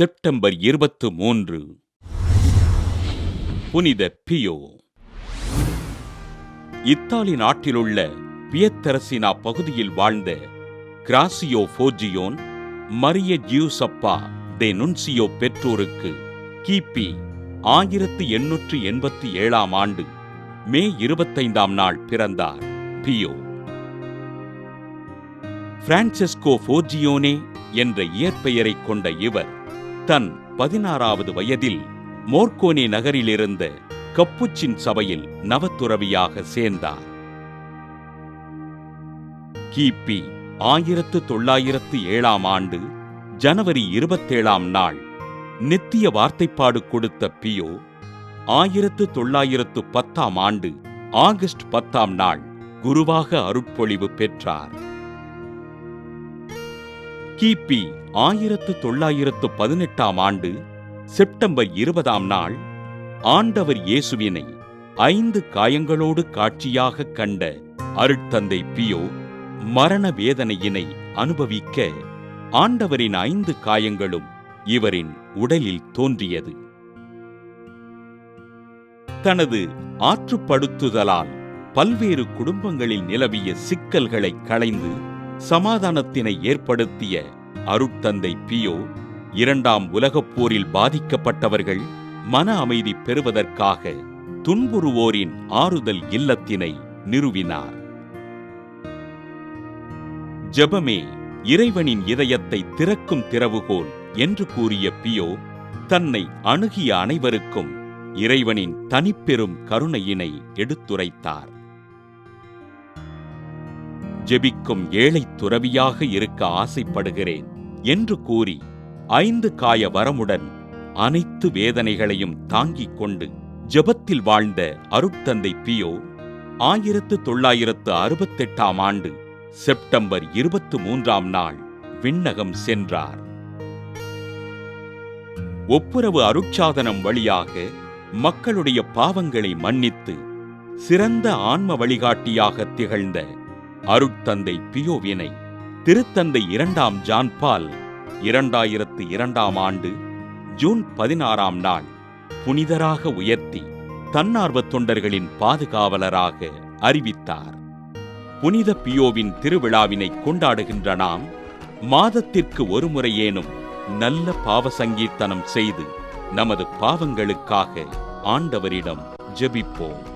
September இருபத்து மூன்று. புனித பியோ. இத்தாலி நாட்டிலுள்ள பியத்தரசினா பகுதியில் வாழ்ந்த கிராசியோ ஃபோஜியோன் மரிய ஜியூசப்பா தே நுன்சியோ பெற்றோருக்கு கிபி ஆயிரத்து எண்ணூற்று எண்பத்தி ஏழாம் ஆண்டு மே இருபத்தைந்தாம் நாள் பிறந்தார் பியோ. பிரான்செஸ்கோ ஃபோர்ஜியோனே என்ற இயற்பெயரைக் கொண்ட இவர் தன் பதினாறாவது வயதில் மோர்கோனி நகரிலிருந்த கப்புச்சின் சபையில் நவத்துறவியாக சேர்ந்தார். கிபி ஆயிரத்து தொள்ளாயிரத்து ஏழாம் ஆண்டு ஜனவரி இருபத்தேழாம் நாள் நித்திய வார்த்தைப்பாடு கொடுத்த பியோ ஆயிரத்து தொள்ளாயிரத்து பத்தாம் ஆண்டு ஆகஸ்ட் பத்தாம் நாள் குருவாக அருட்பொழிவு பெற்றார். கிபி ஆயிரத்து தொள்ளாயிரத்து பதினெட்டாம் ஆண்டு செப்டம்பர் இருபதாம் நாள் ஆண்டவர் இயேசுவினை ஐந்து காயங்களோடு காட்சியாக கண்ட அருட்தந்தை பியோ மரண வேதனையினை அனுபவிக்க ஆண்டவரின் ஐந்து காயங்களும் இவரின் உடலில் தோன்றியது. தனது ஆற்றுப்படுத்துதலால் பல்வேறு குடும்பங்களில் நிலவிய சிக்கல்களை களைந்து சமாதானத்தினை ஏற்படுத்திய அருட்தந்தை பியோ இரண்டாம் உலகப் போரில் பாதிக்கப்பட்டவர்கள் மன அமைதி பெறுவதற்காக துன்புறுவோரின் ஆறுதல் இல்லத்தினை நிறுவினார். ஜெபமே இறைவனின் இதயத்தை திறக்கும் திறவுகோல் என்று கூறிய பியோ தன்னை அணுகிய அனைவருக்கும் இறைவனின் தனிப்பெரும் கருணையினை எடுத்துரைத்தார். ஜெபிக்கும் ஏழை துறவியாக இருக்க ஆசைப்படுகிறேன் என்று கூறி ஐந்து காய வரமுடன் அனைத்து வேதனைகளையும் தாங்கிக் கொண்டு ஜெபத்தில் வாழ்ந்த அருட்தந்தை பியோ ஆயிரத்து தொள்ளாயிரத்து அறுபத்தெட்டாம் ஆண்டு செப்டம்பர் இருபத்து மூன்றாம் நாள் விண்ணகம் சென்றார். ஒப்புரவு அருட்சாதனம் வழியாக மக்களுடைய பாவங்களை மன்னித்து சிறந்த ஆன்ம வழிகாட்டியாக திகழ்ந்த அருட்தந்தை பியோவினை திருத்தந்தை இரண்டாம் ஜான் பால் இரண்டாயிரத்து இரண்டாம் ஆண்டு ஜூன் பதினாறாம் நாள் புனிதராக உயர்த்தி தன்னார்வத் தொண்டர்களின் பாதுகாவலராக அறிவித்தார். புனித பியோவின் திருவிழாவினை கொண்டாடுகின்ற நாம் மாதத்திற்கு ஒருமுறையேனும் நல்ல பாவ சங்கீர்த்தனம் செய்து நமது பாவங்களுக்காக ஆண்டவரிடம் ஜெபிப்போம்.